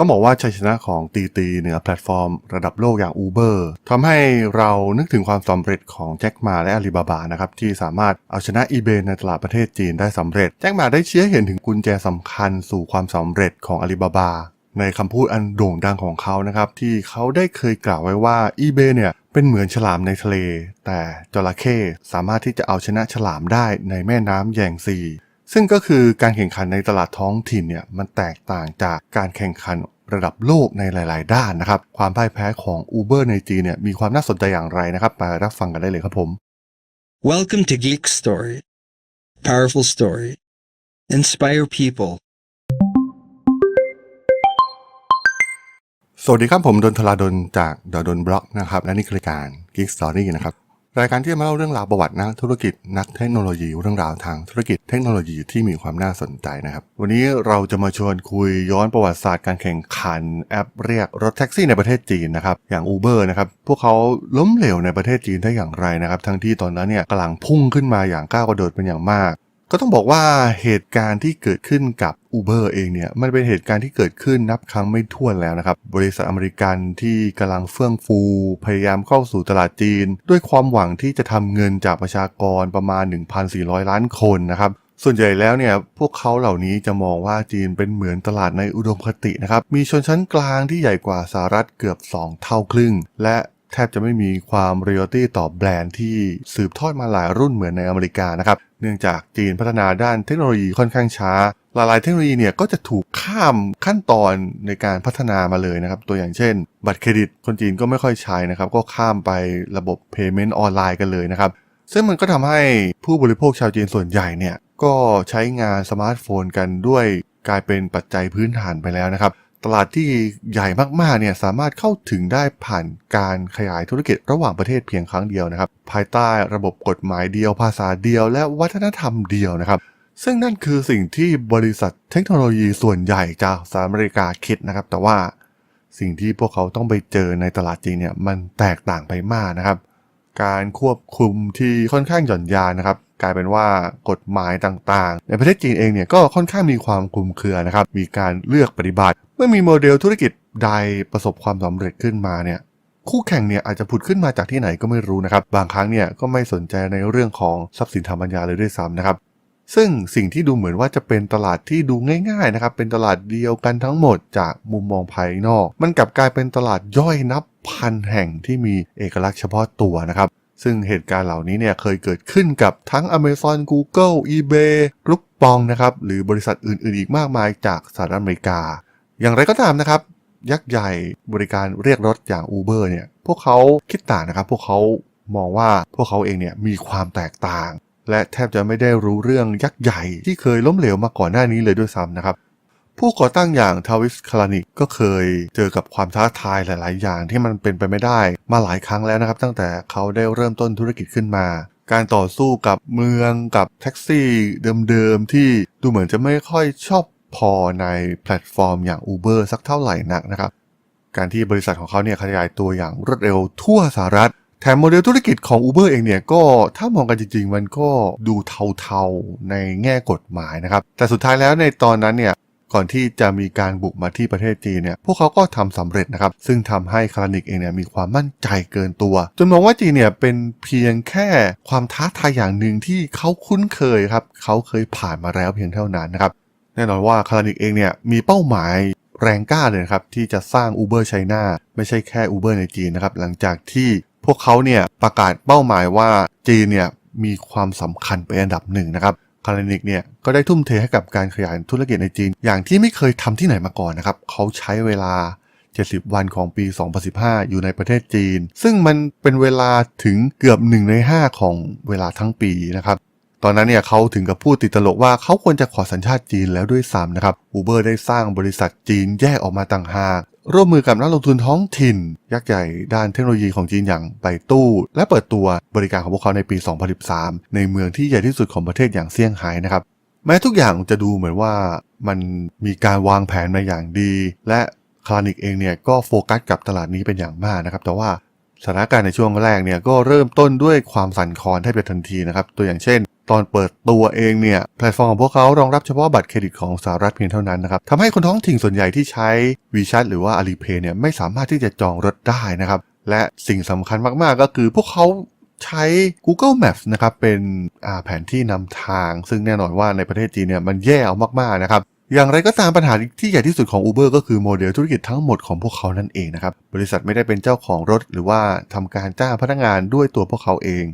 ต้องบอกว่าชัยชนะของตีตีเหนือแพลตฟอร์มระดับโลกอย่าง Uber ทำให้เรานึกถึงความสำเร็จของแจ็คมาและอาลีบาบานะครับที่สามารถเอาชนะ eBay ในตลาดประเทศจีนได้สำเร็จ แจ็คมาได้เชี้ยเห็นถึงกุญแจสำคัญสู่ความสำเร็จของอาลีบาบาในคำพูดอันโด่งดังของเขานะครับ ที่เขาได้เคยกล่าวไว้ว่า eBay เนี่ยเป็นเหมือนฉลามในทะเล แต่จระเข้สามารถที่จะเอาชนะฉลามได้ในแม่น้ำแยงซี ซึ่งก็คือการแข่งขันในตลาดท้องถิ่นเนี่ยมันแตกต่างจากการแข่งขันระดับโลกในหลาย ๆ ด้านนะครับ ความพ่ายแพ้ของ Uber ในจีนเนี่ยมีความน่าสนใจอย่างไรนะครับไปรับฟังกันได้เลยครับผม Welcome to Geek Story. Powerful story. Inspire people. สวัสดีครับผมดนทลาดนจากดดนบล็อกนะครับ และนี่คือรายการ Geek Story นะครับ รายการที่มาเล่าเรื่องราวประวัตินักธุรกิจนักเทคโนโลยีเรื่องราวทางธุรกิจเทคโนโลยีที่มีความน่าสนใจนะครับ วันนี้เราจะมาชวนคุยย้อนประวัติศาสตร์การแข่งขันแอปเรียกรถแท็กซี่ในประเทศจีนนะครับอย่าง Uber นะครับพวกเขาล้มเหลวในประเทศจีนได้อย่างไรนะครับทั้งที่ตอนนั้นเนี่ยกำลังพุ่งขึ้นมาอย่างก้าวกระโดดเป็นอย่างมาก ก็ต้องบอกว่าเหตุการณ์ที่เกิดขึ้นกับ Uber เองเนี่ยมันเป็นเหตุการณ์ที่เกิดขึ้นนับครั้งไม่ถ้วนแล้วนะครับ บริษัทอเมริกันที่กำลังเฟื่องฟู พยายามเข้าสู่ตลาดจีน ด้วยความหวังที่จะทำเงินจากประชากรประมาณ 1,400 ล้านคนนะครับส่วนใหญ่แล้วเนี่ยพวกเขาเหล่านี้จะมองว่าจีนเป็นเหมือนตลาดในอุดมคตินะครับ มีชนชั้นกลางที่ใหญ่กว่าสหรัฐเกือบ 2 เท่าครึ่ง และ แทบจะไม่มีความเรียลตี้ต่อแบรนด์ที่สืบทอดมาหลายรุ่นเหมือนในอเมริกานะครับ เนื่องจากจีนพัฒนาด้านเทคโนโลยีค่อนข้างช้า หลายๆเทคโนโลยีเนี่ยก็จะถูกข้ามขั้นตอนในการพัฒนามาเลยนะครับ ตัวอย่างเช่น บัตรเครดิตคนจีนก็ไม่ค่อยใช้นะครับ ก็ข้ามไประบบ payment ออนไลน์กันเลยนะครับ ซึ่งมันก็ทำให้ผู้บริโภคชาวจีนส่วนใหญ่เนี่ยก็ใช้งานสมาร์ทโฟนกันด้วยกลายเป็นปัจจัยพื้นฐานไปแล้วนะครับ ตลาดที่ใหญ่มากๆเนี่ยสามารถเข้าถึงได้ผ่านการขยายธุรกิจระหว่างประเทศเพียงครั้งเดียวนะครับ ภายใต้ระบบกฎหมายเดียว ภาษาเดียว และวัฒนธรรมเดียวนะครับ ซึ่งนั่นคือสิ่งที่บริษัทเทคโนโลยีส่วนใหญ่จากสหรัฐอเมริกาคิดนะครับ แต่ว่าสิ่งที่พวกเขาต้องไปเจอในตลาดจีนเนี่ยมันแตกต่างไปมากนะครับ การควบคุมที่ค่อนข้างหย่อนยานนะครับกลายเป็นว่ากฎหมายต่างๆ ในประเทศจีนเองเนี่ยก็ค่อนข้างมีความคลุมเครือนะครับ มีการเลือกปฏิบัติ เมื่อมีโมเดลธุรกิจใดประสบความสำเร็จขึ้นมาเนี่ยคู่แข่งเนี่ยอาจจะผุดขึ้นมาจากที่ไหนก็ไม่รู้นะครับ บางครั้งเนี่ยก็ไม่สนใจในเรื่องของทรัพย์สินทางปัญญาเลยด้วยซ้ำนะครับ ซึ่งสิ่งที่ดูเหมือนว่าจะเป็นตลาดที่ดูง่ายๆนะครับ เป็นตลาดเดียวกันทั้งหมดจากมุมมองภายนอก มันกลับกลายเป็นตลาดย่อยนับพันแห่งที่มีเอกลักษณ์เฉพาะตัวนะครับ ซึ่งเหตุการณ์เหล่านี้เนี่ยเคยเกิดขึ้นกับทั้ง Amazon Google eBay กรุ๊ปปองนะครับหรือบริษัทอื่นๆ อีกมากมายจากสหรัฐอเมริกา อย่างไรก็ตามนะครับ ยักษ์ใหญ่บริการเรียกรถอย่าง Uber เนี่ยพวกเขาคิดต่างนะครับ พวกเขามองว่าพวกเขาเองเนี่ยมีความแตกต่าง และแทบจะไม่ได้รู้เรื่องยักษ์ใหญ่ที่เคยล้มเหลวมาก่อนหน้านี้เลยด้วยซ้ำนะครับผู้ก่อตั้งอย่างทาวิสคารานิกก็เคยเจอกับความท้าทายหลาย ๆ อย่างที่มันเป็นไปไม่ได้มาหลายครั้งแล้วนะครับ ตั้งแต่เขาได้เริ่มต้นธุรกิจขึ้นมา การต่อสู้กับเมืองกับแท็กซี่เดิม ๆ ที่ดูเหมือนจะไม่ค่อยชอบ พอในแพลตฟอร์มอย่าง Uber สักเท่าไหร่นักนะครับ การที่บริษัทของเขาเนี่ยขยายตัวอย่างรวดเร็วทั่วสหรัฐ แถมโมเดลธุรกิจของ Uber เองเนี่ยก็ถ้ามองกันจริง ๆ มันก็ดูเทาๆในแง่กฎหมายนะครับ แต่สุดท้ายแล้วในตอนนั้นเนี่ยก่อนที่จะมีการบุกมาที่ประเทศจีนเนี่ย พวกเขาก็ทำสำเร็จนะครับ ซึ่งทำให้คลานิกเองเนี่ยมีความมั่นใจเกินตัว จนมองว่าจีนเนี่ยเป็นเพียงแค่ความท้าทายอย่างหนึ่งที่เขาคุ้นเคยครับ เขาเคยผ่านมาแล้วเพียงเท่านั้นนะครับ แน่นอนว่าคลานิกเองเนี่ยมีเป้าหมายแรงกล้าเลยนะครับที่จะสร้าง Uber China ไม่ใช่แค่ Uber ในจีนนะครับหลังจากที่พวกเขาเนี่ยประกาศเป้าหมายว่าจีนเนี่ยมีความสำคัญเป็นอันดับหนึ่งนะครับคารานิกเนี่ยก็ได้ทุ่มเทให้กับการขยายธุรกิจในจีน อย่างที่ไม่เคยทำที่ไหนมาก่อนนะครับเขาใช้เวลา 70 วันของปี 2015 อยู่ในประเทศจีน ซึ่งมันเป็นเวลาถึงเกือบ1ใน5 ของเวลาทั้งปีนะครับ ตอนนั้นเนี่ยเขาถึงกับพูดติดตลกว่าเขาควรจะขอสัญชาติจีนแล้วด้วยซ้ำนะครับ Uber ได้สร้างบริษัทจีนแยกออกมาต่างหาก ร่วมมือกับนักลงทุนท้องถิ่น ยักษ์ใหญ่ด้านเทคโนโลยีของจีนอย่างไปตู้ และเปิดตัวบริการของพวกเขาในปี 2013 ในเมืองที่ใหญ่ที่สุดของประเทศอย่างเซี่ยงไฮ้นะครับแม้ทุกอย่างจะดูเหมือนว่ามันมีการวางแผนมาอย่างดี และคลานิกเองเนี่ยก็โฟกัสกับตลาดนี้เป็นอย่างมากนะครับแต่ว่าสถานการณ์ในช่วงแรกเนี่ยก็เริ่มต้นด้วยความสั่นคลอนให้เป็นทันทีนะครับตัวอย่างเช่น ตอนเปิดตัวเองเนี่ยแพลตฟอร์มของพวกเขารองรับเฉพาะบัตรเครดิตของสหรัฐเพียงเท่านั้นนะครับทำให้คนท้องถิ่นส่วนใหญ่ที่ใช้ WeChat หรือว่า Alipay เนี่ยไม่สามารถที่จะจองรถได้นะครับและสิ่งสำคัญมากๆก็คือพวกเขาใช้ Google Maps นะครับเป็นแผนที่นำทาง ซึ่งแน่นอนว่าในประเทศจีนเนี่ยมันแย่เอามากๆนะครับอย่างไรก็ตามปัญหาที่ใหญ่ที่สุดของ Uber ก็คือโมเดลธุรกิจทั้งหมดของพวกเขานั่นเองนะครับบริษัทไม่ได้เป็นเจ้าของรถ หรือว่าทำการจ้างพนักงานด้วยตัวพวกเขาเอง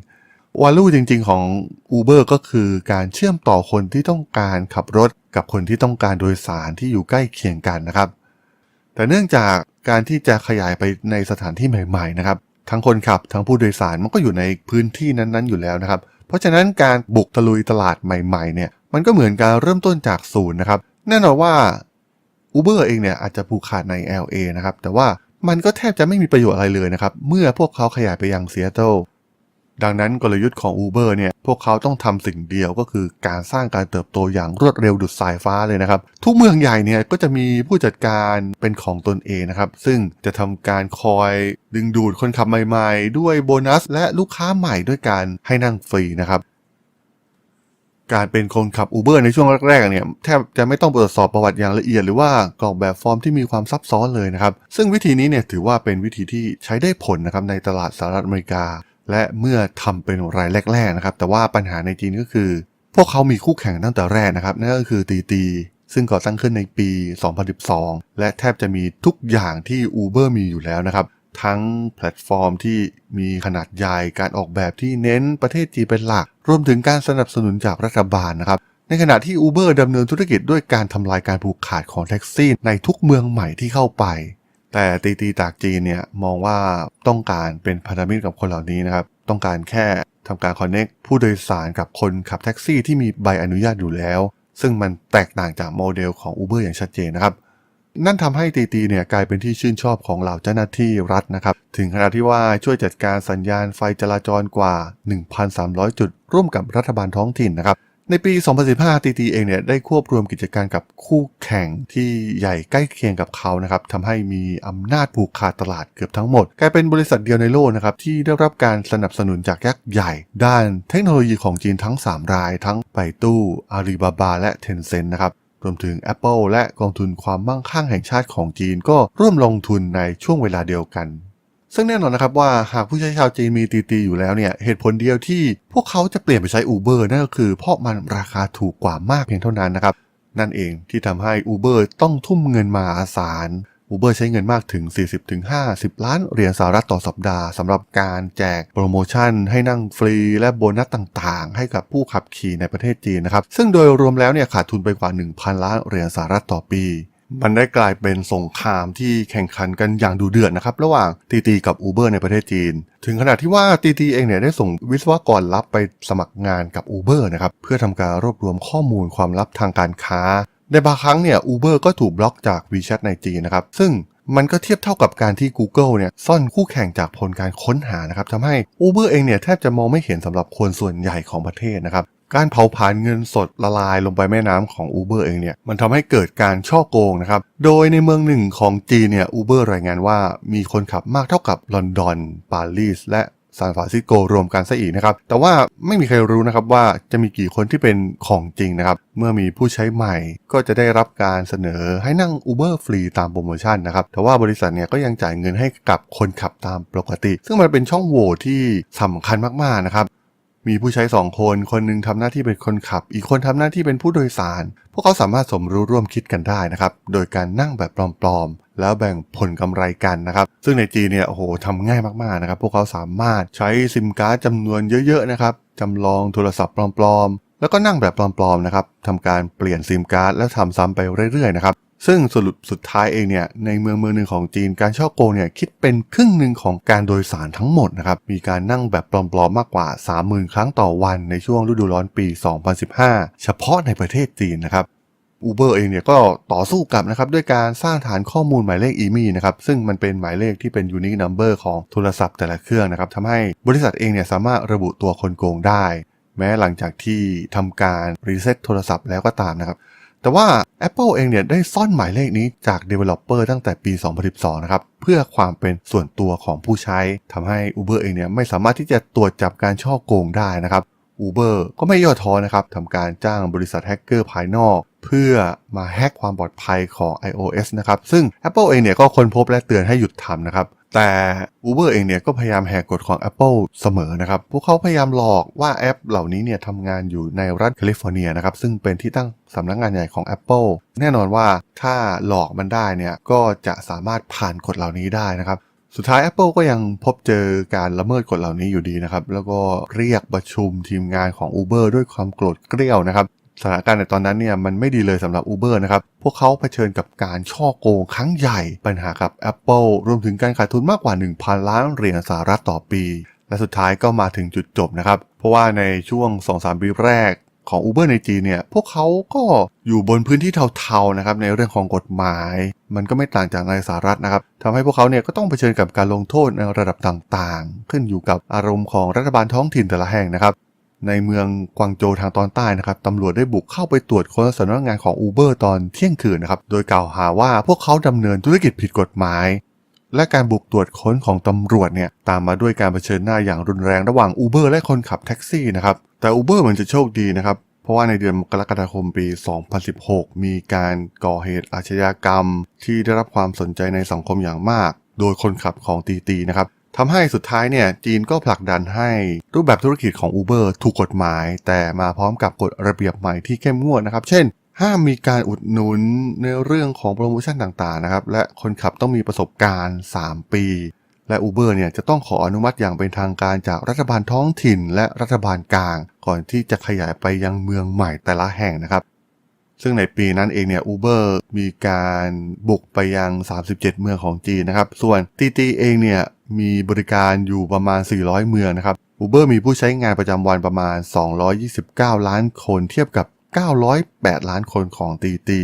วาลูจริง ๆ ของ Uber ก็คือการเชื่อมต่อคนที่ต้องการขับรถกับคนที่ต้องการโดยสารที่อยู่ใกล้เคียงกันนะครับ แต่เนื่องจากการที่จะขยายไปในสถานที่ใหม่ๆนะครับ ทั้งคนขับทั้งผู้โดยสารมันก็อยู่ในพื้นที่นั้นๆอยู่แล้วนะครับ เพราะฉะนั้นการบุกตะลุยตลาดใหม่ๆเนี่ยมันก็เหมือนการเริ่มต้นจากศูนย์นะครับ แน่นอนว่า Uber เองเนี่ยอาจจะผูกขาดใน LA นะครับ แต่ว่ามันก็แทบจะไม่มีประโยชน์อะไรเลยนะครับ เมื่อพวกเขาขยายไปยังซีแอตเทิล ดังนั้นกลยุทธ์ของ Uber เนี่ย พวกเขาต้องทำสิ่งเดียวก็คือการสร้างการเติบโตอย่างรวดเร็วดุดสายฟ้าเลยนะครับ ทุกเมืองใหญ่เนี่ยก็จะมีผู้จัดการเป็นของตนเองนะครับ ซึ่งจะทำการคอยดึงดูดคนขับใหม่ๆ ด้วยโบนัส และลูกค้าใหม่ด้วยการให้นั่งฟรีนะครับการเป็นคนขับ Uber ในช่วงแรกๆเนี่ยแทบจะไม่ต้องตรวจสอบประวัติอย่างละเอียดหรือว่ากรอกแบบฟอร์มที่มีความซับซ้อนเลยนะครับ ซึ่งวิธีนี้เนี่ยถือว่าเป็นวิธีที่ใช้ได้ผลนะครับในตลาดสหรัฐอเมริกา และเมื่อทำเป็นรายแรกๆนะครับ แต่ว่าปัญหาในจีนก็คือ พวกเขามีคู่แข่งตั้งแต่แรกนะครับ นั่นก็คือตีตีซึ่งก่อตั้งขึ้นในปี 2012 และแทบจะมีทุกอย่างที่ Uber มีอยู่แล้วนะครับ ทั้งแพลตฟอร์มที่มีขนาดใหญ่ การออกแบบที่เน้นประเทศจีนเป็นหลัก รวมถึงการสนับสนุนจากรัฐบาลนะครับ ในขณะที่ Uber ดำเนินธุรกิจด้วยการทำลายการผูกขาดของแท็กซี่ในทุกเมืองใหม่ที่เข้าไป แต่ตีตีจากจีนเนี่ยมองว่าต้องการเป็นพันธมิตรกับคนเหล่านี้นะครับต้องการแค่ทำการคอนเน็กผู้โดยสารกับคนขับแท็กซี่ที่มีใบอนุญาตอยู่แล้ว ซึ่งมันแตกต่างจากโมเดลของ Uber อย่างชัดเจนนะครับ นั่นทำให้ตีตีเนี่ยกลายเป็นที่ชื่นชอบของเหล่าเจ้าหน้าที่รัฐนะครับ ถึงขนาดที่ว่าช่วยจัดการสัญญาณไฟจราจรกว่า 1,300 จุด ร่วมกับรัฐบาลท้องถิ่นนะครับ ในปี 2015ตีตีเองเนี่ยได้ควบรวมกิจการกับคู่แข่งที่ใหญ่ใกล้เคียงกับเขานะครับทำให้มีอำนาจผูกขาดตลาดเกือบทั้งหมด กลายเป็นบริษัทเดียวในโลกนะครับที่ได้รับการสนับสนุนจากยักษ์ใหญ่ ด้านเทคโนโลยีของจีนทั้ง 3 ราย ทั้งไปตู้อาลีบาบาและ Tencent นะครับรวมถึง Apple และกองทุนความมั่งคั่งแห่งชาติของจีนก็ร่วมลงทุนในช่วงเวลาเดียวกัน ซึ่งแน่นอนนะครับว่าหากผู้ใช้ชาวจีนมีตีตีอยู่แล้วเนี่ยเหตุผลเดียวที่พวกเขาจะเปลี่ยนไปใช้ Uber นั่นก็คือ เพราะมันราคาถูกกว่ามากเพียงเท่านั้นนะครับนั่นเองที่ทำให้ Uber ต้องทุ่มเงินมหาศาล Uber ใช้เงินมากถึง 40-50 ล้านเหรียญสหรัฐต่อสัปดาห์สำหรับการแจกโปรโมชั่น ให้นั่งฟรีและโบนัสต่างๆ ให้กับผู้ขับขี่ในประเทศจีนนะครับ ซึ่งโดยรวมแล้วเนี่ยขาดทุนไปกว่า 1,000 ล้านเหรียญสหรัฐต่อปี มันได้กลายเป็นสงครามที่แข่งขันกันอย่างดูเดือดนะครับ ระหว่างตีตีกับ Uber ในประเทศจีน ถึงขนาดที่ว่าตีตีเองเนี่ยได้ส่งวิศวกรลับไปสมัครงานกับ Uber นะครับเพื่อทำการรวบรวมข้อมูลความลับทางการค้า ในบางครั้งเนี่ย Uber ก็ถูกบล็อกจาก WeChat ในจีนนะครับซึ่งมันก็เทียบเท่ากับการที่ Google เนี่ยซ่อนคู่แข่งจากผลการค้นหานะครับทำให้ Uber เองเนี่ยแทบจะมองไม่เห็นสำหรับคนส่วนใหญ่ของประเทศนะครับ การเผาผลาญเงินสดละลายลงไปแม่น้ำของ Uber เองเนี่ยมันทำให้เกิดการช่อโกงนะครับ โดยในเมืองหนึ่งของจีนเนี่ย Uber รายงานว่ามีคนขับมากเท่ากับลอนดอน ปารีส และซานฟรานซิสโกรวมกันซะอีกนะครับ แต่ว่าไม่มีใครรู้นะครับว่าจะมีกี่คนที่เป็นของจริงนะครับ เมื่อมีผู้ใช้ใหม่ก็จะได้รับการเสนอให้นั่ง Uber ฟรีตามโปรโมชั่นนะครับ แต่ว่าบริษัทเนี่ยก็ยังจ่ายเงินให้กับคนขับตามปกติ ซึ่งมันเป็นช่องโหว่ที่สำคัญมากๆนะครับ มีผู้ใช้2คน คนหนึงทำหน้าที่เป็นคนขับ อีกคนทำหน้าที่เป็นผู้โดยสาร พวกเขาสามารถสมรู้ร่วมคิดกันได้นะครับ โดยการนั่งแบบปลอมๆ แล้วแบ่งผลกำไรกันนะครับ ซึ่งในจีนเนี่ย โอ้โหทำง่ายมากๆนะครับ พวกเขาสามารถใช้ซิมการ์ดจำนวนเยอะๆนะครับจำลองโทรศัพท์ปลอมๆ แล้วก็นั่งแบบปลอมๆ นะครับทำการเปลี่ยนซิมการ์ดแล้วทำซ้ำไปเรื่อยๆ นะครับ ซึ่งสรุปสุดท้ายเองเนี่ยในเมืองเมืองหนึ่งของจีนการช่อโกงเนี่ยคิดเป็นครึ่งหนึ่งของการโดยสารทั้งหมดนะครับมีการนั่งแบบปลอมๆมากกว่า 30,000 ครั้งต่อวันในช่วงฤดูร้อนปี 2015 เฉพาะในประเทศจีนนะครับ Uber เองเนี่ยก็ต่อสู้กลับนะครับด้วยการสร้างฐานข้อมูลหมายเลขอีมีนะครับซึ่งมันเป็นหมายเลขที่เป็น unique number ของโทรศัพท์แต่ละเครื่องนะครับทำให้บริษัทเองเนี่ยสามารถระบุตัวคนโกงได้ แม้หลังจากที่ทำการรีเซ็ตโทรศัพท์แล้วก็ตามนะครับ แต่ว่า Apple เองเนี่ยได้ซ่อนหมายเลขนี้จาก Developer ตั้งแต่ปี 2012 นะครับ เพื่อความเป็นส่วนตัวของผู้ใช้ทำให้ Uber เองเนี่ยไม่สามารถที่จะตรวจจับการช่อโกงได้นะครับ Uber ก็ไม่ย่อท้อนะครับทำการจ้างบริษัทแฮกเกอร์ภายนอก เพื่อมาแฮกความปลอดภัยของ iOS นะครับ ซึ่ง Apple เองเนี่ยก็ค้นพบและเตือนให้หยุดทำนะครับ แต่ Uber เองเนี่ยก็พยายามแหกกฎของ Apple เสมอนะครับ พวกเขาพยายามหลอกว่าแอปเหล่านี้เนี่ยทำงานอยู่ในรัฐแคลิฟอร์เนียนะครับ ซึ่งเป็นที่ตั้งสำนักงานใหญ่ของ Apple แน่นอนว่าถ้าหลอกมันได้เนี่ยก็จะสามารถผ่านกฎเหล่านี้ได้นะครับสุดท้าย Apple ก็ยังพบเจอการละเมิดกฎเหล่านี้อยู่ดีนะครับ แล้วก็เรียกประชุมทีมงานของ Uber ด้วยความโกรธเกรี้ยวนะครับ สถานการณ์ในตอนนั้นเนี่ยมันไม่ดีเลยสำหรับ Uber นะครับ พวกเขาเผชิญกับการช่อโกงครั้งใหญ่ปัญหากับ Apple รวมถึงการขาดทุนมากกว่า 1,000 ล้านเหรียญสหรัฐต่อปี และสุดท้ายก็มาถึงจุดจบนะครับ เพราะว่าในช่วง 2-3 ปีแรกของ Uber ในจีนเนี่ย พวกเขาก็อยู่บนพื้นที่เทาๆนะครับในเรื่องของกฎหมาย มันก็ไม่ต่างจากในสหรัฐนะครับทำให้พวกเขาเนี่ยก็ต้องเผชิญกับการลงโทษในระดับต่างๆ ขึ้นอยู่กับอารมณ์ของรัฐบาลท้องถิ่นแต่ละแห่งนะครับ ในเมืองกวางโจทางตอนใต้นะครับตำรวจได้บุกเข้าไปตรวจค้นสำนักงานของ Uber ตอนเที่ยงคืนนะครับ โดยกล่าวหาว่าพวกเขาดำเนินธุรกิจผิดกฎหมาย และการบุกตรวจค้นของตำรวจเนี่ยตามมาด้วยการเผชิญหน้าอย่างรุนแรงระหว่าง Uber และคนขับแท็กซี่นะครับแต่ Uber เหมือนจะโชคดีนะครับเพราะว่าในเดือนกรกฎาคมปี 2016 มีการก่อเหตุอาชญากรรม ที่ได้รับความสนใจในสังคมอย่างมาก โดยคนขับของตีตีนะครับ ทำให้สุดท้ายเนี่ยจีนก็ผลักดันให้รูปแบบธุรกิจของ Uber ถูกกฎหมาย แต่มาพร้อมกับกฎระเบียบใหม่ที่เข้มงวดนะครับ เช่น ห้ามมีการอุดหนุนในเรื่องของโปรโมชั่นต่างๆนะครับและคนขับต้องมีประสบการณ์ 3 ปี และ Uber เนี่ยจะต้องขออนุมัติอย่างเป็นทางการจากรัฐบาลท้องถิ่น และรัฐบาลกลาง ก่อนที่จะขยายไปยังเมืองใหม่แต่ละแห่งนะครับซึ่งในปีนั้นเองเนี่ย Uber มีการบุกไปยัง 37 เมืองของจีนนะครับ ส่วนตีตีเองเนี่ย มีบริการอยู่ประมาณ 400 เมืองนะครับ Uber มีผู้ใช้งานประจำวันประมาณ 229 ล้านคนเทียบกับ 908 ล้านคนของตีตี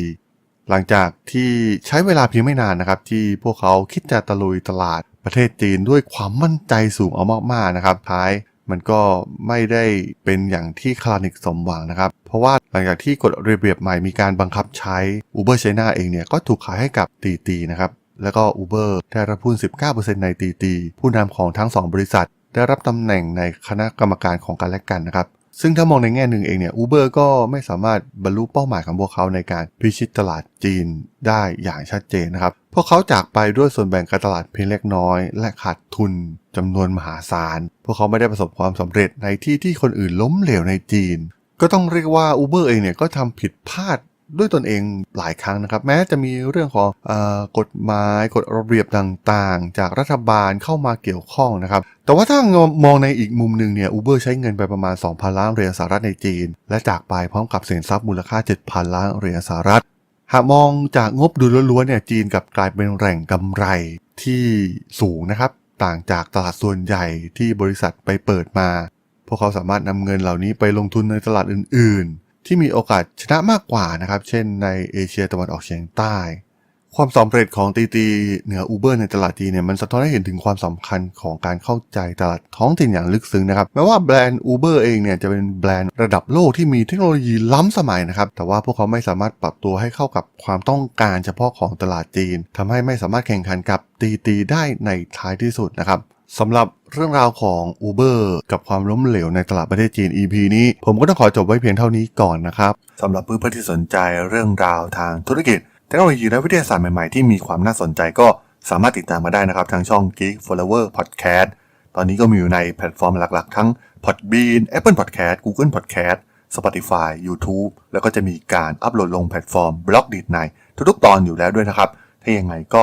หลังจากที่ใช้เวลาเพียงไม่นานนะครับ ที่พวกเขาคิดจะตะลุยตลาดประเทศจีนด้วยความมั่นใจสูงเอามากๆนะครับท้ายมันก็ไม่ได้เป็นอย่างที่คลานิกสมหวังนะครับ เพราะว่าหลังจากที่กฎระเบียบใหม่มีการบังคับใช้ Uber China เองเนี่ยก็ถูกขายให้กับตีตีนะครับ แล้วก็ Uber ได้รับหุ้น 19%ในตีตีผู้นำของทั้ง 2 บริษัท ได้รับตำแหน่งในคณะกรรมการของกันและกันนะครับซึ่งถ้ามองในแง่หนึ่งเองเนี่ย Uber ก็ไม่สามารถบรรลุเป้าหมายของพวกเขาในการพิชิตตลาดจีนได้อย่างชัดเจนนะครับ พวกเขาจากไปด้วยส่วนแบ่งการตลาดเพียงเล็กน้อย และขาดทุนจำนวนมหาศาล พวกเขาไม่ได้ประสบความสำเร็จในที่ที่คนอื่นล้มเหลวในจีน ก็ต้องเรียกว่า Uber เองเนี่ยก็ทำผิดพลาด ด้วยตนเองหลายครั้งนะครับ แม้จะมีเรื่องของอกฎหมายกฎระเบียบต่างๆ จากรัฐบาลเข้ามาเกี่ยวข้องนะครับ แต่ว่าถ้ามองในอีกมุมหนึ่งเนี่ย Uber ใช้เงินไปประมาณ 2,000 ล้านเหรียญสหรัฐในจีน และจากไปพร้อมกับสินทรัพย์มูลค่า 7,000 ล้านเหรียญสหรัฐ หากมองจากงบดูล้วนๆเนี่ยจีนกับกลายเป็นแหล่งกำไรที่สูงนะครับ ต่างจากตลาดส่วนใหญ่ที่บริษัทไปเปิดมา พวกเขาสามารถนำเงินเหล่านี้ไปลงทุนในตลาดอื่น ที่มีโอกาสชนะมากกว่านะครับ เช่นในเอเชียตะวันออกเฉียงใต้ ความสำเร็จของตีตีเหนือ Uber ในตลาดจีนเนี่ยมันสะท้อนให้เห็นถึงความสำคัญของการเข้าใจตลาดท้องถิ่นอย่างลึกซึ้งนะครับแม้ว่าแบรนด์ Uber เองเนี่ยจะเป็นแบรนด์ระดับโลกที่มีเทคโนโลยีล้ำสมัยนะครับ แต่ว่าพวกเขาไม่สามารถปรับตัวให้เข้ากับความต้องการเฉพาะของตลาดจีนทำให้ไม่สามารถแข่งขันกับตีตีได้ในท้ายที่สุดนะครับ สำหรับเรื่องราวของ Uber กับความล้มเหลวในตลาดประเทศจีน EP นี้ ผมก็ต้องขอจบไว้เพียงเท่านี้ก่อนนะครับสำหรับเพื่อนๆที่สนใจเรื่องราวทางธุรกิจเทคโนโลยีและวิทยาศาสตร์ใหม่ๆ ที่มีความน่าสนใจก็สามารถติดตามมาได้นะครับ ทางช่อง Geek Flower Podcast ตอนนี้ก็มีอยู่ในแพลตฟอร์มหลักๆ ทั้ง Podbean Apple Podcast Google Podcast Spotify YouTube แล้วก็จะมีการอัปโหลดลงแพลตฟอร์ม b l o g d i t ในทุกๆ ตอนอยู่แล้วด้วยนะครับ ถ้ายังไงก็